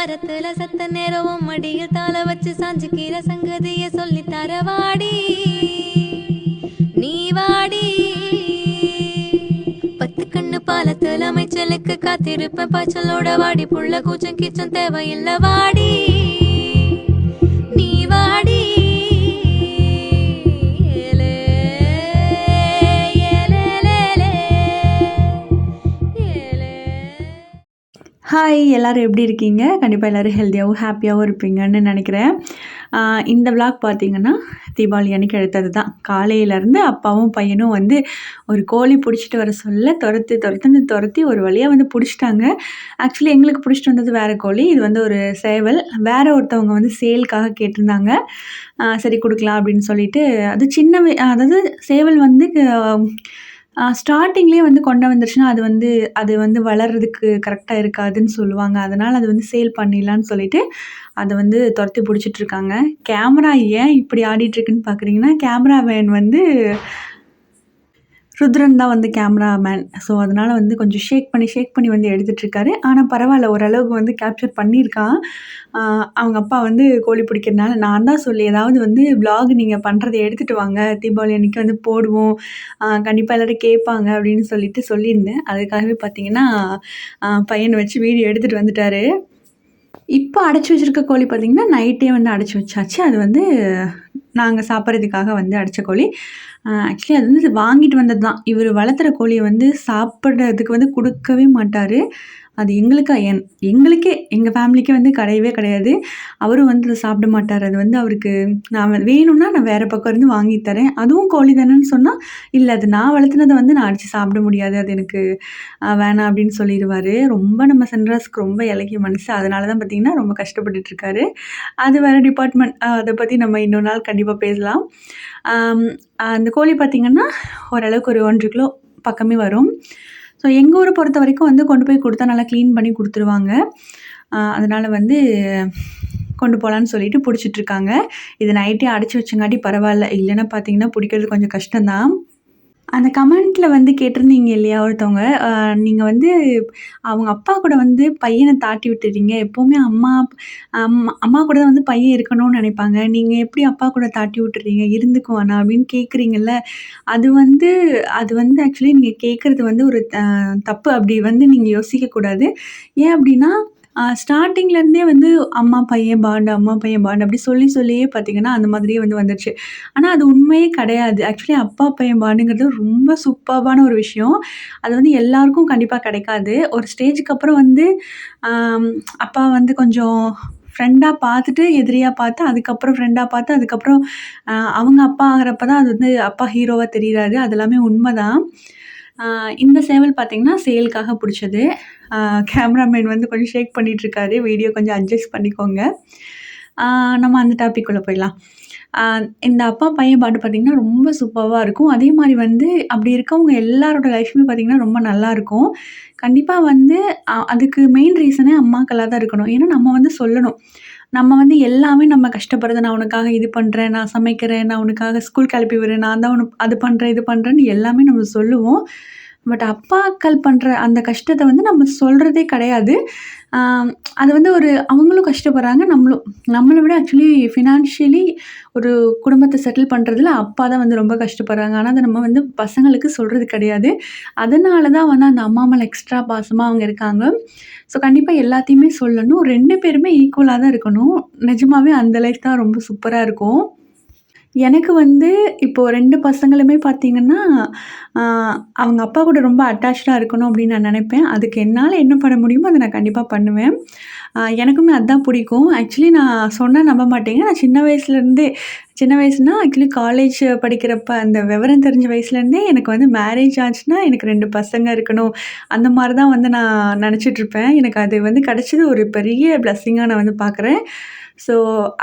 வாரத்துல சத்த நேரம் மடியில் தாள வச்சு சாஞ்சுக்கிற சங்கதிய சொல்லி தரவாடி நீ வாடி. பத்து கண்ணு பாலத்தில் அமைச்சலுக்கு காத்திருப்ப பாய்ச்சலோட வாடி. புள்ள கூச்சம் கிச்சம் தேவையில்ல வாடி. ஹாய் எல்லோரும் எப்படி இருக்கீங்க? கண்டிப்பாக எல்லோரும் ஹெல்த்தியாகவும் ஹாப்பியாகவும் இருப்பீங்கன்னு நினைக்கிறேன். இந்த விளாக் பார்த்தீங்கன்னா தீபாவளி அன்றைக்கி எடுத்தது தான் காலையிலேருந்து அப்பாவும் பையனும் வந்து ஒரு கோழி பிடிச்சிட்டு வர சொல்ல துரத்து துரத்துன்னு துரத்தி ஒரு வழியாக வந்து பிடிச்சிட்டாங்க. ஆக்சுவலி எங்களுக்கு பிடிச்சிட்டு வந்தது வேறு கோழி. இது வந்து ஒரு சேவல். வேறு ஒருத்தவங்க வந்து சேலுக்காக கேட்டிருந்தாங்க. சரி கொடுக்கலாம் அப்படின்னு சொல்லிட்டு அது சின்ன அதாவது சேவல் வந்து ஸ்டார்டிங்லேயே வந்து கொண்டு வந்துருச்சுன்னா அது வந்து அது வந்து வளர்றதுக்கு கரெக்டாக இருக்காதுன்னு சொல்லுவாங்க. அதனால் அது வந்து சேல் பண்ணிடலான்னு சொல்லிட்டு அதை வந்து துரத்தி பிடிச்சிட்ருக்காங்க கேமரா ஏன் இப்படி ஆடிட்டுருக்குன்னு பார்க்குறீங்கன்னா கேமரா மேன் வந்து ருத்ரன் தான் வந்து கேமராமேன் ஸோ அதனால் வந்து கொஞ்சம் ஷேக் பண்ணி ஷேக் பண்ணி வந்து எடுத்துகிட்ருக்காரு ஆனால் பரவாயில்ல. ஓரளவுக்கு வந்து கேப்சர் பண்ணியிருக்கான். அவங்க அப்பா வந்து கோழி பிடிக்கிறதுனால நான் தான் சொல்லி ஏதாவது வந்து vlog நீங்கள் பண்ணுறதை எடுத்துகிட்டு வாங்க. தீபாவளி அன்றைக்கி வந்து போடுவோம். கண்டிப்பாக எல்லோரும் கேட்பாங்க அப்படின்னு சொல்லிட்டு சொல்லியிருந்தேன். அதுக்காகவே பார்த்தீங்கன்னா பையனை வச்சு வீடியோ எடுத்துகிட்டு வந்துட்டாரு. இப்போ அடைச்சி வச்சிருக்க கோழி பார்த்தீங்கன்னா நைட்டே வந்து அடைச்சி வச்சாச்சு. அது வந்து நாங்கள் சாப்பிட்றதுக்காக வந்து அடித்த கோழி. ஆக்சுவலி அது வந்து வாங்கிட்டு வந்தது தான் இவர் வளர்த்துற கோழியை வந்து சாப்பிட்றதுக்கு வந்து கொடுக்கவே மாட்டார். அது எங்களுக்கு என் எங்களுக்கே எங்கள் ஃபேமிலிக்கே வந்து கிடையவே கிடையாது. அவரும் வந்து அதை சாப்பிட மாட்டார். அது வந்து அவருக்கு நான் வேணும்னா நான் வேறு பக்கம் இருந்து வாங்கி தரேன். அதுவும் கோழி தானேன்னு சொன்னால் இல்லை அது நான் வளர்த்துனதை வந்து நான் அடித்து சாப்பிட முடியாது. அது எனக்கு வேணாம் அப்படின்னு சொல்லிடுவார். ரொம்ப நம்ம சென்ட்ராஸ்க்கு ரொம்ப இலக்கிய மனசு அதனால தான் பார்த்தீங்கன்னா ரொம்ப கஷ்டப்பட்டுட்ருக்காரு அது வேறு டிபார்ட்மெண்ட் அதை பற்றி நம்ம இன்னொரு நாள் கண்டிப்பாக பேசலாம். அந்த கோழி பார்த்திங்கன்னா ஓரளவுக்கு ஒரு ஒன்றரை கிலோ பக்கமே வரும். ஸோ எங்கள் ஊரை பொறுத்த வரைக்கும் வந்து கொண்டு போய் கொடுத்தா நல்லா க்ளீன் பண்ணி கொடுத்துருவாங்க. அதனால் வந்து கொண்டு போகலான்னு சொல்லிட்டு பிடிச்சிட்ருக்காங்க இது நைட்டே அடைச்சி வச்சங்காட்டி பரவாயில்ல. இல்லைன்னா பார்த்தீங்கன்னா பிடிக்கிறது கொஞ்சம் கஷ்டம்தான். அந்த கமெண்ட்டில் வந்து கேட்டிருந்தீங்க இல்லையா ஒருத்தவங்க? நீங்கள் வந்து அவங்க அப்பா கூட வந்து பையனை தாட்டி விட்டுறீங்க. எப்போவுமே அம்மா அம்மா அம்மா கூட தான் வந்து பையன் இருக்கணும்னு நினைப்பாங்க. நீங்கள் எப்படி அப்பா கூட தாட்டி விட்டுறீங்க? இருந்துக்குவானா அப்படின்னு கேட்குறீங்கல்ல அது வந்து அது வந்து ஆக்சுவலி நீங்கள் கேட்குறது வந்து ஒரு தப்பு. அப்படி வந்து நீங்கள் யோசிக்கக்கூடாது. ஏன் அப்படின்னா ஸ்டார்டிங்லேருந்தே வந்து அம்மா பையன் பாண்டு அம்மா பையன் பாண்டு அப்படி சொல்லி சொல்லியே பார்த்தீங்கன்னா அந்த மாதிரியே வந்து வந்துருச்சு. ஆனால் அது உண்மையே கிடையாது. ஆக்சுவலி அப்பா பையன் பாண்டுங்கிறது ரொம்ப சூப்பர்பான ஒரு விஷயம். அது வந்து எல்லாருக்கும் கண்டிப்பாக கிடைக்காது. ஒரு ஸ்டேஜுக்கு அப்புறம் வந்து அப்பா வந்து கொஞ்சம் ஃப்ரெண்டாக பார்த்துட்டு எதிரியாக பார்த்து அதுக்கப்புறம் ஃப்ரெண்டாக பார்த்து அதுக்கப்புறம் அவங்க அப்பா ஆகிறப்ப தான் அது வந்து அப்பா ஹீரோவாக தெரியுறாரு. அது எல்லாமே உண்மைதான். இந்த சேவல் பார்த்திங்கன்னா சேலுக்காக பிடிச்சது. கேமராமேன் வந்து கொஞ்சம் ஷேக் பண்ணிகிட்ருக்காரு வீடியோ கொஞ்சம் அட்ஜஸ்ட் பண்ணிக்கோங்க. நம்ம அந்த டாபிக் உள்ளே போயிடலாம். இந்த அப்பா பையன் பாட்டு பார்த்திங்கன்னா ரொம்ப சூப்பராக இருக்கும். அதே மாதிரி வந்து அப்படி இருக்கவங்க எல்லாரோட லைஃப்புமே பார்த்திங்கன்னா ரொம்ப நல்லாயிருக்கும் கண்டிப்பாக வந்து அதுக்கு மெயின் ரீசனே அம்மாக்களாக தான் இருக்கணும். ஏன்னா நம்ம வந்து சொல்லணும். நம்ம வந்து எல்லாமே நம்ம கஷ்டப்படுறது நான் உனக்காக இது பண்ணுறேன் நான் சமைக்கிறேன் நான் உனக்காக ஸ்கூல் கிளப்பி விடுறேன் நான் தான் உனக்கு அது பண்ணுறேன் இது பண்ணுறேன்னு எல்லாமே நம்ம சொல்லுவோம். பட் அப்பாக்கள் பண்ணுற அந்த கஷ்டத்தை வந்து நம்ம சொல்கிறதே கிடையாது. அது வந்து ஒரு அவங்களும் கஷ்டப்படுறாங்க நம்மளும். நம்மளை விட ஆக்சுவலி ஃபினான்ஷியலி ஒரு குடும்பத்தை செட்டில் பண்ணுறதுல அப்பா தான் வந்து ரொம்ப கஷ்டப்படுறாங்க. ஆனால் அதை நம்ம வந்து பசங்களுக்கு சொல்கிறது கிடையாது. அதனால தான் வந்து அந்த அம்மா மேலே எக்ஸ்ட்ரா பாசமாக அவங்க இருக்காங்க. ஸோ கண்டிப்பாக எல்லாத்தையுமே சொல்லணும். ரெண்டு பேருமே ஈக்குவலாக தான் இருக்கணும். நிஜமாவே அந்த லைஃப் தான் ரொம்ப சூப்பராக இருக்கும். எனக்கு வந்து இப்போது ரெண்டு பசங்களுமே பார்த்தீங்கன்னா அவங்க அப்பா கூட ரொம்ப அட்டாச்சாக இருக்கணும் அப்படின்னு நான் நினைப்பேன். அதுக்கு என்னால் என்ன பண்ண முடியுமோ அதை நான் கண்டிப்பாக பண்ணுவேன். எனக்குமே அதுதான் பிடிக்கும். ஆக்சுவலி நான் சொன்னால் நம்ப மாட்டேங்க. நான் சின்ன வயசுலேருந்தே சின்ன வயசுனா ஆக்சுவலி காலேஜ் படிக்கிறப்ப அந்த விவரம் தெரிஞ்ச வயசுலேருந்தே எனக்கு வந்து மேரேஜ் ஆச்சுன்னா எனக்கு ரெண்டு பசங்க இருக்கணும். அந்த மாதிரி தான் வந்து நான் நினச்சிட்ருப்பேன் எனக்கு அது வந்து கிடச்சது ஒரு பெரிய பிளஸ்ஸிங்காக நான் வந்து பார்க்குறேன். ஸோ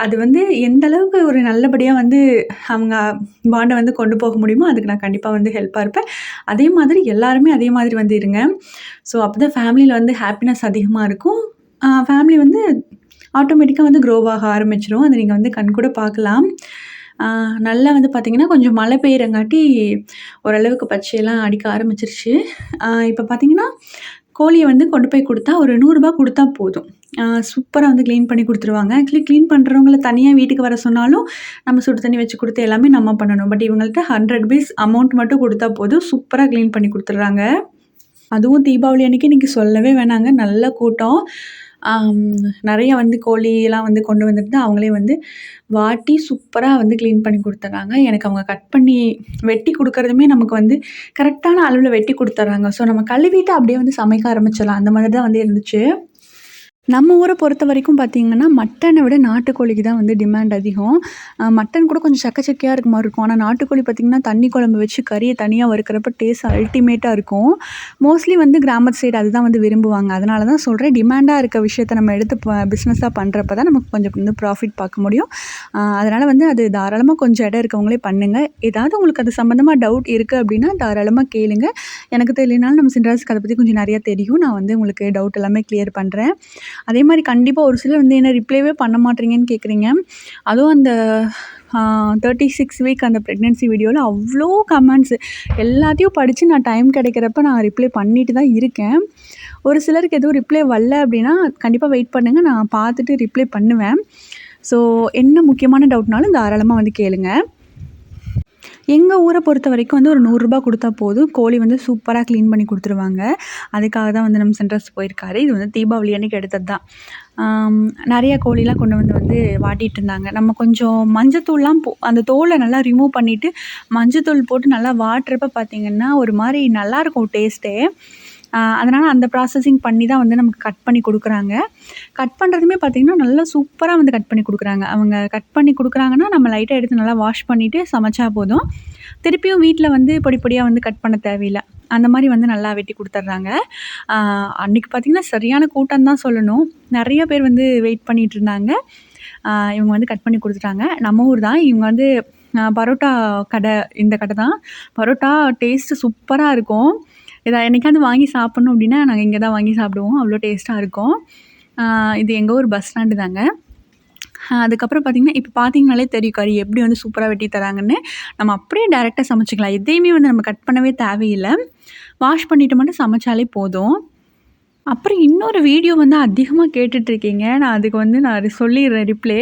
அது வந்து எந்த அளவுக்கு ஒரு நல்லபடியாக வந்து அவங்க பாண்டை வந்து கொண்டு போக முடியுமோ அதுக்கு நான் கண்டிப்பாக வந்து ஹெல்ப்பாக இருப்பேன். அதே மாதிரி எல்லாருமே அதே மாதிரி வந்து இருங்க. ஸோ அப்போ தான் ஃபேமிலியில் வந்து ஹாப்பினஸ் அதிகமாக இருக்கும். ஃபேமிலி வந்து ஆட்டோமேட்டிக்காக வந்து க்ரோவ் ஆக ஆரம்பிச்சிரும். அதை நீங்கள் வந்து கண் கூட பார்க்கலாம். நல்லா வந்து பார்த்திங்கன்னா கொஞ்சம் மழை பெய்கிறங்காட்டி ஓரளவுக்கு பச்சையெல்லாம் அடிக்க ஆரம்பிச்சிருச்சு. இப்போ பார்த்தீங்கன்னா கோழியை வந்து கொண்டு போய் கொடுத்தா ஒரு நூறுரூபா கொடுத்தா போதும். சூப்பராக வந்து க்ளீன் பண்ணி கொடுத்துருவாங்க. ஆக்சுவலி க்ளீன் பண்ணுறவங்கள தனியாக வீட்டுக்கு வர சொன்னாலும் நம்ம சுடு தண்ணி வச்சு கொடுத்து எல்லாமே நம்ம பண்ணணும். பட் இவங்கள்ட்ட ஹண்ட்ரட் பீஸ் அமௌண்ட் மட்டும் கொடுத்தா போதும். சூப்பராக க்ளீன் பண்ணி கொடுத்துட்றாங்க. அதுவும் தீபாவளி அன்னைக்கு இன்றைக்கி சொல்லவே வேணாங்க. நல்ல கூட்டம். நிறைய வந்து கோழியெல்லாம் வந்து கொண்டு வந்துட்டு அவங்களே வந்து வாட்டி சூப்பராக வந்து க்ளீன் பண்ணி கொடுத்துட்றாங்க. எனக்கு அவங்க கட் பண்ணி வெட்டி கொடுக்குறதுமே நமக்கு வந்து கரெக்டான அளவில் வெட்டி கொடுத்துட்றாங்க. ஸோ நம்ம கழுவிட்டு அப்படியே வந்து சமைக்க ஆரம்பிச்சிடலாம். அந்த மாதிரி தான் வந்து இருந்துச்சு. நம்ம ஊரை பொறுத்த வரைக்கும் பார்த்திங்கன்னா மட்டனை விட நாட்டுக்கோழிக்கு தான் வந்து டிமாண்ட் அதிகம். மட்டன் கூட கொஞ்சம் சக்கச்சக்கையாக இருக்க மாதிரி இருக்கும். ஆனால் நாட்டுக்கோழி பார்த்திங்கன்னா தண்ணி குழம்பு வச்சு கறியை தனியாக வறுக்கிறப்ப டேஸ்ட் அல்டிமேட்டாக இருக்கும். மோஸ்ட்லி வந்து கிராமத்து சைடு அதுதான் வந்து விரும்புவாங்க. அதனால தான் சொல்கிறேன் டிமாண்டாக இருக்க விஷயத்த நம்ம எடுத்து பிஸ்னஸாக பண்ணுறப்ப தான் நமக்கு கொஞ்சம் வந்து ப்ராஃபிட் பார்க்க முடியும். அதனால் வந்து அது தாராளமாக கொஞ்சம் இடம் இருக்கவங்களே பண்ணுங்கள் ஏதாவது உங்களுக்கு அது சம்மந்தமாக டவுட் இருக்குது அப்படின்னா தாராளமாக கேளுங்க. எனக்கு தெரியலனாலும் நம்ம சின்ராஸுக்கு அதை பற்றி கொஞ்சம் நிறையா தெரியும். நான் வந்து உங்களுக்கு டவுட் எல்லாமே கிளியர் பண்ணுறேன் அதே மாதிரி கண்டிப்பாக ஒரு சிலர் வந்து என்ன ரிப்ளைவே பண்ண மாட்டீங்கன்னு கேட்குறீங்க அதுவும் அந்த தேர்ட்டி சிக்ஸ் வீக் அந்த ப்ரெக்னென்சி வீடியோவில் அவ்வளோ கமெண்ட்ஸு எல்லாத்தையும் படித்து நான் டைம் கிடைக்கிறப்ப நான் ரிப்ளை பண்ணிட்டு தான் இருக்கேன். ஒரு சிலருக்கு எதுவும் ரிப்ளை வரல அப்படின்னா கண்டிப்பாக வெயிட் பண்ணுங்கள் நான் பார்த்துட்டு ரிப்ளை பண்ணுவேன். ஸோ என்ன முக்கியமான டவுட்னாலும் தாராளமாக வந்து கேளுங்கள் எங்கள் ஊரை பொறுத்த வரைக்கும் வந்து ஒரு நூறுரூபா கொடுத்தா போதும். கோழி வந்து சூப்பராக க்ளீன் பண்ணி கொடுத்துருவாங்க. அதுக்காக தான் வந்து நம்ம சென்ட்ரஸ் போயிருக்காரு. இது வந்து தீபாவளி அன்னைக்கு எடுத்தது தான் நிறைய கோழிலாம் கொண்டு வந்து வந்து வாட்டிகிட்டு இருந்தாங்க. நம்ம கொஞ்சம் மஞ்சத்தூள்லாம் போ அந்த தோலை நல்லா ரிமூவ் பண்ணிவிட்டு மஞ்சத்தூள் போட்டு நல்லா வாட்டுறப்ப பார்த்திங்கன்னா ஒரு மாதிரி நல்லாயிருக்கும் டேஸ்ட்டே அதனால் அந்த ப்ராசஸிங் பண்ணி தான் வந்து நமக்கு கட் பண்ணி கொடுக்குறாங்க. கட் பண்ணுறதுமே பார்த்திங்கன்னா நல்லா சூப்பராக வந்து கட் பண்ணி கொடுக்குறாங்க. அவங்க கட் பண்ணி கொடுக்குறாங்கன்னா நம்ம லைட்டாக எடுத்து நல்லா வாஷ் பண்ணிவிட்டு சமைச்சா போதும். திருப்பியும் வீட்டில் வந்து பொடி பொடியாக வந்து கட் பண்ண தேவையில்லை. அந்த மாதிரி வந்து நல்லா வெட்டி கொடுத்துட்றாங்க. அன்றைக்கி பார்த்திங்கன்னா சரியான கூட்டம் தான் சொல்லணும். நிறைய பேர் வந்து வெயிட் பண்ணிகிட்டு இருந்தாங்க. இவங்க வந்து கட் பண்ணி கொடுத்துட்டாங்க. நம்ம ஊர் தான். இவங்க வந்து பரோட்டா கடை இந்த கடை தான். பரோட்டா டேஸ்ட்டு சூப்பராக இருக்கும். இதை என்றைக்காவது வாங்கி சாப்பிட்ணும் அப்படின்னா நாங்கள் இங்கே தான் வாங்கி சாப்பிடுவோம். அவ்வளோ டேஸ்ட்டாக இருக்கும். இது எங்கள் ஊர் பஸ் ஸ்டாண்டு தாங்க. அதுக்கப்புறம் பார்த்திங்கன்னா இப்போ பார்த்தீங்கனாலே தெரியும் கறி எப்படி வந்து சூப்பராக வெட்டி தராங்கன்னு. நம்ம அப்படியே டேரெக்டாக சமைச்சிக்கலாம். எதையுமே வந்து நம்ம கட் பண்ணவே தேவையில்லை. வாஷ் பண்ணிவிட்டு மட்டும் சமைச்சாலே போதும். அப்புறம் இன்னொரு வீடியோ வந்து அதிகமாக கேட்டுட்ருக்கீங்க. நான் அதுக்கு வந்து நான் சொல்லிடுறேன் ரிப்ளே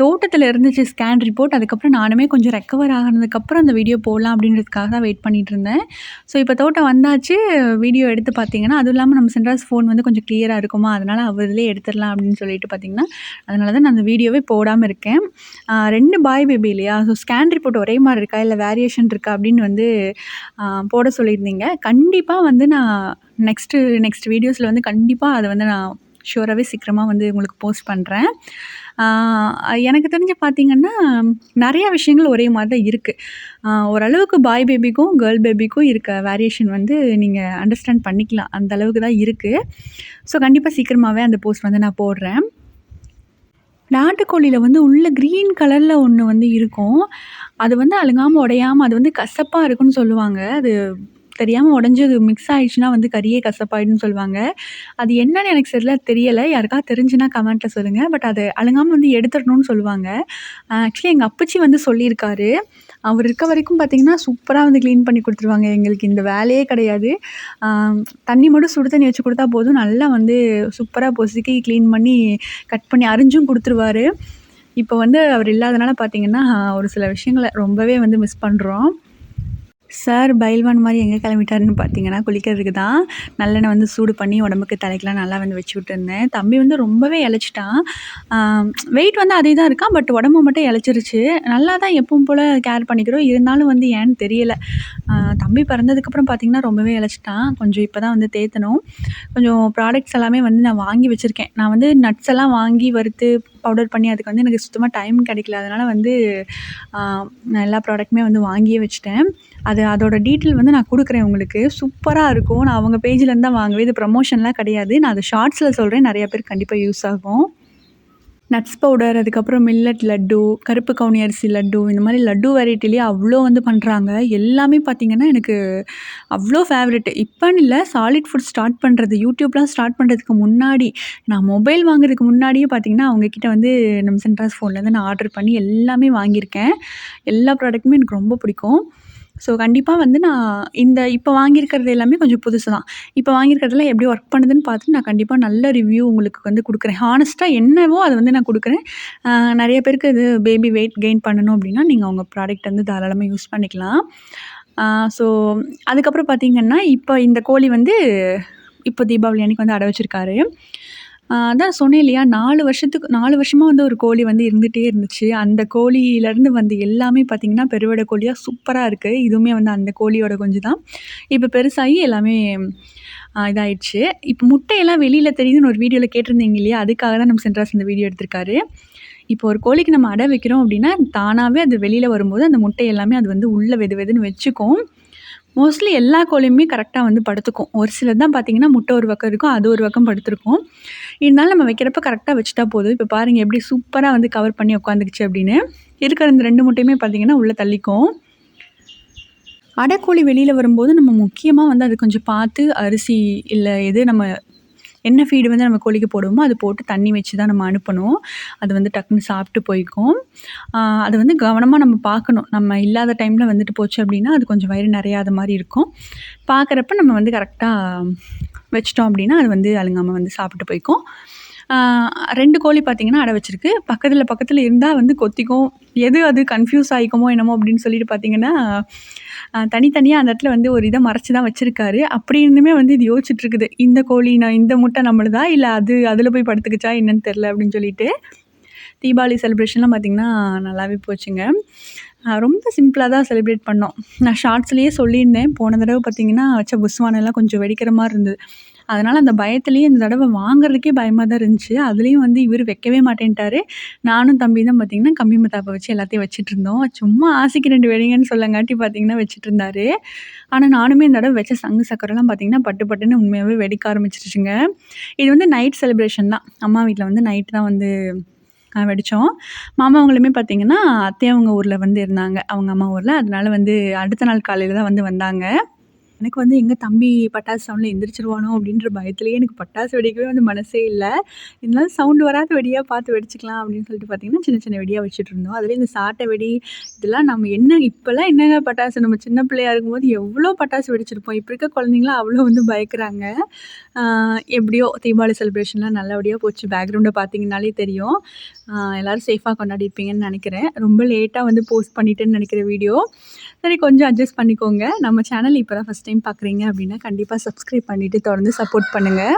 தோட்டத்தில் இருந்துச்சு ஸ்கேன் ரிப்போர்ட் அதுக்கப்புறம் நானுமே கொஞ்சம் ரெக்கவர் ஆகினதுக்கப்புறம் அந்த வீடியோ போடலாம் அப்படின்றதுக்காக தான் வெயிட் பண்ணிகிட்டு இருந்தேன் ஸோ இப்போ தோட்டம் வந்தாச்சு. வீடியோ எடுத்து பார்த்தீங்கன்னா அதுவும் இல்லாமல் நம்ம சென்ட்ராஸ் ஃபோன் வந்து கொஞ்சம் கிளியராக இருக்குமா? அதனால் அவர்லேயே எடுத்துடலாம் அப்படின்னு சொல்லிட்டு பார்த்தீங்கன்னா அதனால தான் நான் அந்த வீடியோவே போடாமல் இருக்கேன். ரெண்டு பாய் பேபி இல்லையா? ஸோ ஸ்கேன் ரிப்போர்ட் ஒரே மாதிரி இருக்கா? இல்லை வேரியேஷன் இருக்கா? அப்படின்னு வந்து போட சொல்லியிருந்தீங்க. கண்டிப்பாக வந்து நான் நெக்ஸ்ட்டு நெக்ஸ்ட் வீடியோஸில் வந்து கண்டிப்பாக அதை வந்து நான் ஷுவராகவே சீக்கிரமாக வந்து உங்களுக்கு போஸ்ட் பண்ணுறேன் எனக்கு தெரிஞ்சு பார்த்திங்கன்னா நிறையா விஷயங்கள் ஒரே மாதிரி தான் இருக்குது ஓரளவுக்கு பாய் பேபிக்கும் கேர்ள் பேபிக்கும் இருக்க வேரியேஷன் வந்து நீங்கள் அண்டர்ஸ்டாண்ட் பண்ணிக்கலாம். அந்த அளவுக்கு தான் இருக்குது ஸோ கண்டிப்பாக சீக்கிரமாகவே அந்த போஸ்ட் வந்து நான் போடுறேன். நாட்டுக்கோழியில் வந்து உள்ள க்ரீன் கலரில் ஒன்று வந்து இருக்கும். அது வந்து அழுங்காமல் உடையாமல் அது வந்து கசப்பாக இருக்குன்னு சொல்லுவாங்க. அது தெரியாமல் உடஞ்சது மிக்ஸ் ஆகிடுச்சுன்னா வந்து கறியே கசப்பாயிடும்னு சொல்லுவாங்க. அது என்னன்னு எனக்கு சரியாக தெரியலை. யாருக்காவது தெரிஞ்சுன்னா கமெண்ட்டில் சொல்லுங்கள் பட் அது அழுங்காமல் வந்து எடுத்துடணும்னு சொல்லுவாங்க. ஆக்சுவலி எங்கள் அப்பச்சி வந்து சொல்லியிருக்காரு. அவர் இருக்க வரைக்கும் பார்த்திங்கன்னா சூப்பராக வந்து க்ளீன் பண்ணி கொடுத்துருவாங்க. எங்களுக்கு இந்த வேலையே கிடையாது. தண்ணி மட்டும் சுடு தண்ணி வச்சு கொடுத்தா போதும். நல்லா வந்து சூப்பராக பொசுக்கி க்ளீன் பண்ணி கட் பண்ணி அரிஞ்சும் கொடுத்துருவாரு. இப்போ வந்து அவர் இல்லாதனால பார்த்திங்கன்னா ஒரு சில விஷயங்களை ரொம்பவே வந்து மிஸ் பண்ணுறோம் சார் பைல்வான் மாதிரி எங்கே கிளம்பிட்டாருன்னு பார்த்தீங்கன்னா குளிக்கிறதுக்கு தான் நல்லெண்ணெய் வந்து சூடு பண்ணி உடம்புக்கு தலைக்கெலாம் நல்லா வந்து வச்சு விட்டுருந்தேன். தம்பி வந்து ரொம்பவே இழைச்சிட்டான். வெயிட் வந்து அதே தான் இருக்கான் பட் உடம்பு மட்டும் இழைச்சிருச்சு. நல்லா தான் எப்பவும் போல் கேர் பண்ணிக்கிறோம். இருந்தாலும் வந்து ஏன்னு தெரியலை. தம்பி பிறந்ததுக்கப்புறம் பார்த்திங்கன்னா ரொம்பவே இழைச்சிட்டான். கொஞ்சம் இப்போ தான் வந்து தேத்தணும். கொஞ்சம் ப்ராடக்ட்ஸ் எல்லாமே வந்து நான் வாங்கி வச்சுருக்கேன். நான் வந்து நட்ஸ் எல்லாம் வாங்கி வறுத்து பவுடர் பண்ணி அதுக்கு வந்து எனக்கு சுத்தமாக டைம் கிடைக்கல. அதனால் வந்து நான் எல்லா ப்ராடக்ட்டுமே வந்து வாங்கியே வச்சுட்டேன். அது அதோட டீட்டெயில் வந்து நான் கொடுக்குறேன் உங்களுக்கு. சூப்பராக இருக்கும். நான் அவங்க பேஜிலேருந்து தான் வாங்குவேன். இது ப்ரமோஷன்லாம் கிடையாது. நான் அது ஷார்ட்ஸில் சொல்கிறேன் நிறையா பேர் கண்டிப்பாக யூஸ் ஆகும். நட்ஸ் பவுடர் அதுக்கப்புறம் மில்லட் லட்டு கருப்பு கவுனி அரிசி லட்டு இந்த மாதிரி லட்டு வெரைட்டிலேயே அவ்வளோ வந்து பண்ணுறாங்க எல்லாமே பார்த்திங்கன்னா எனக்கு அவ்வளோ ஃபேவரெட்டு இப்போன்னு இல்லை சாலிட் ஃபுட் ஸ்டார்ட் பண்ணுறது யூடியூப்லாம் ஸ்டார்ட் பண்ணுறதுக்கு முன்னாடி நான் மொபைல் வாங்குறதுக்கு முன்னாடியே பார்த்திங்கன்னா அவங்கக்கிட்ட வந்து நம்ம சென்ட்ராஸ் ஃபோன்லேருந்து நான் ஆர்டர் பண்ணி எல்லாமே வாங்கியிருக்கேன். எல்லா ப்ராடக்ட்டுமே எனக்கு ரொம்ப பிடிக்கும். ஸோ கண்டிப்பாக வந்து நான் இந்த இப்போ வாங்கியிருக்கிறது எல்லாமே கொஞ்சம் புதுசு தான் இப்போ வாங்கியிருக்கிறதுலாம் எப்படி ஒர்க் பண்ணுதுன்னு பார்த்துட்டு நான் கண்டிப்பாக நல்ல ரிவ்யூ உங்களுக்கு வந்து கொடுக்குறேன். ஹானஸ்ட்டாக என்னவோ அதை வந்து நான் கொடுக்குறேன். நிறைய பேருக்கு இது பேபி வெயிட் கெயின் பண்ணணும் அப்படின்னா நீங்கள் உங்கள் ப்ராடக்ட் வந்து தாராளமாக யூஸ் பண்ணிக்கலாம். ஸோ அதுக்கப்புறம் பார்த்தீங்கன்னா இப்போ இந்த கோழி வந்து இப்போ தீபாவளி அன்றைக்கி வந்து அடை வச்சிருக்காரு. அதான் சொன்னேன் இல்லையா நாலு வருஷத்துக்கு நாலு வருஷமாக வந்து ஒரு கோழி வந்து இருந்துகிட்டே இருந்துச்சு. அந்த கோழியிலேருந்து வந்து எல்லாமே பார்த்திங்கன்னா பெருவடை கோழியாக சூப்பராக இருக்குது இதுவுமே வந்து அந்த கோழியோட குஞ்சு தான். இப்போ பெருசாகி எல்லாமே இதாயிடுச்சு. இப்போ முட்டையெல்லாம் வெளியில் தெரியுதுன்னு ஒரு வீடியோவில் கேட்டிருந்தீங்க இல்லையா அதுக்காக தான் நம்ம சென்ட்ராஸ் இந்த வீடியோ எடுத்திருக்காரு. இப்போ ஒரு கோழிக்கு நம்ம அடை வைக்கிறோம் அப்படின்னா தானாகவே அது வெளியில் வரும்போது அந்த முட்டை எல்லாமே அது வந்து உள்ளே வெது வெதுன்னு வச்சுக்கும். மோஸ்ட்லி எல்லா கோழியுமே கரெக்டாக வந்து படுத்துக்கும். ஒரு சிலது தான் பார்த்தீங்கன்னா முட்டை ஒரு பக்கம் இருக்கும் அது ஒரு பக்கம் படுத்துருக்கும். இருந்தாலும் நம்ம வைக்கிறப்ப கரெக்டாக வச்சுட்டா போதும். இப்போ பாருங்கள் எப்படி சூப்பராக வந்து கவர் பண்ணி உட்காந்துக்குச்சு அப்படின்னு. இருக்கிற இந்த ரெண்டு முட்டையுமே பார்த்தீங்கன்னா உள்ளே தள்ளிக்கும். அடைக்கோழி வெளியில் வரும்போது நம்ம முக்கியமாக வந்து அது கொஞ்சம் பார்த்து அரிசி இல்லை எது நம்ம என்ன ஃபீடு வந்து நம்ம கோழிக்கு போடுவோமோ அது போட்டு தண்ணி வச்சு தான் நம்ம அனுப்பணும். அது வந்து டக்குன்னு சாப்பிட்டு போய்க்கும். அது வந்து கவனமாக நம்ம பார்க்கணும். நம்ம இல்லாத டைமில் வந்துட்டு போச்சு அப்படின்னா அது கொஞ்சம் வயிறு நிறையாத மாதிரி இருக்கும். பார்க்குறப்ப நம்ம வந்து கரெக்டாக வச்சிட்டோம் அப்படின்னா அது வந்து அழுங்காமல் வந்து சாப்பிட்டு போய்க்கும். ரெண்டு கோழி பார்த்தீங்கன்னா அடை வச்சிருக்கு. பக்கத்தில் பக்கத்தில் இருந்தால் வந்து கொத்திக்கும். எது அது கன்ஃபியூஸ் ஆகிக்குமோ என்னமோ அப்படின்னு சொல்லிட்டு பார்த்தீங்கன்னா தனித்தனியாக அந்த இடத்துல வந்து ஒரு இதை மறைச்சி தான் வச்சுருக்காரு. அப்படி இருந்துமே வந்து இது யோசிச்சுட்ருக்குது. இந்த கோழி நான் இந்த முட்டை நம்மளுதா? இல்லை அது அதில் போய் படுத்துக்கிச்சா? என்னன்னு தெரில அப்படின்னு சொல்லிட்டு. தீபாவளி செலிப்ரேஷன்லாம் பார்த்திங்கன்னா நல்லாவே போச்சுங்க. ரொம்ப சிம்பிளாக தான் செலிப்ரேட் பண்ணோம். நான் ஷார்ட்ஸ்லேயே சொல்லியிருந்தேன். போன தடவை பார்த்திங்கன்னா வச்ச புஸ்வானெல்லாம் கொஞ்சம் வெடிக்கிற மாதிரி இருந்தது. அதனால் அந்த பயத்துலேயே இந்த தடவை வாங்குறதுக்கே பயமாக தான் இருந்துச்சு. அதுலேயும் வந்து இவர் வைக்கவே மாட்டேன்ட்டாரு. நானும் தம்பி தான் பார்த்திங்கன்னா கம்பி மத்தாப்பை வச்சு எல்லாத்தையும் வச்சுட்டு இருந்தோம். சும்மா ஆசைக்கு ரெண்டு வெடிங்கன்னு சொல்லங்காட்டி பார்த்திங்கன்னா வச்சுட்டு இருந்தாரு. ஆனால் நானுமே இந்த தடவை வச்ச சங்கு சக்கரெல்லாம் பார்த்திங்கன்னா பட்டு பட்டுன்னு உண்மையாகவே வெடிக்க ஆரம்பிச்சிருச்சுங்க. இது வந்து நைட் செலிப்ரேஷன் தான். அம்மா வீட்டில் வந்து நைட் தான் வந்து வெடித்தோம் மாமா அவங்களுமே பார்த்திங்கன்னா அத்தை அவங்க ஊரில் வந்து இருந்தாங்க. அவங்க அம்மா ஊரில். அதனால வந்து அடுத்த நாள் காலையில் தான் வந்து வந்தாங்க. எனக்கு வந்து எங்கள் தம்பி பட்டாசு சவுண்டில் எந்திரிச்சிருவானோ அப்படின்ற பயத்துலேயே எனக்கு பட்டாசு வெடிக்கவே வந்து மனசே இல்லை. இருந்தாலும் சவுண்டு வராத வெடியாக பார்த்து வெடிச்சிக்கலாம் அப்படின்னு சொல்லிட்டு பார்த்தீங்கன்னா சின்ன சின்ன வெடியாக வச்சுட்டு இருந்தோம். அதில் இந்த சாட்டை வெடி இதெல்லாம் நம்ம என்ன இப்போல்லாம் என்னங்க பட்டாசு? நம்ம சின்ன பிள்ளையா இருக்கும்போது எவ்வளோ பட்டாசு வெடிச்சிருப்போம். இப்போ இருக்க குழந்தைங்களாம் அவ்வளோ வந்து பயக்கிறாங்க. எப்படியோ தீபாவளி செலிப்ரேஷன்லாம் நல்லபடியாக போச்சு. பேக்ரவுண்டை பார்த்தீங்கனாலே தெரியும். எல்லோரும் எல்லாரும் சேஃபாக கொண்டாடிருப்பீங்கன்னு நினைக்கிறேன். ரொம்ப லேட்டாக வந்து போஸ்ட் பண்ணிட்டேன்னு நினைக்கிற வீடியோ சரி கொஞ்சம் அட்ஜஸ்ட் பண்ணிக்கோங்க. நம்ம சேனல் இப்போ தான் ஃபஸ்ட் டைம் பார்க்குறீங்க அப்படின்னா கண்டிப்பாக சப்ஸ்கிரைப் பண்ணிவிட்டு தொடர்ந்து சப்போர்ட் பண்ணுங்கள்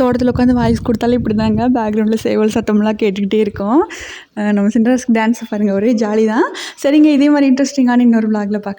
தோட்டத்தில் உட்காந்து வாய்ஸ் கொடுத்தாலே இப்படி தாங்க பேக்ரவுண்டில் சேவல் சத்தம்லாம் கேட்டுக்கிட்டே இருக்கும். நம்ம சின்ராஸ்க்கு டான்ஸ் பாருங்கள் ஒரே ஜாலி தான். சரிங்க இதே மாதிரி இன்ட்ரெஸ்டிங்கான இன்னொரு விளாகில் பார்க்க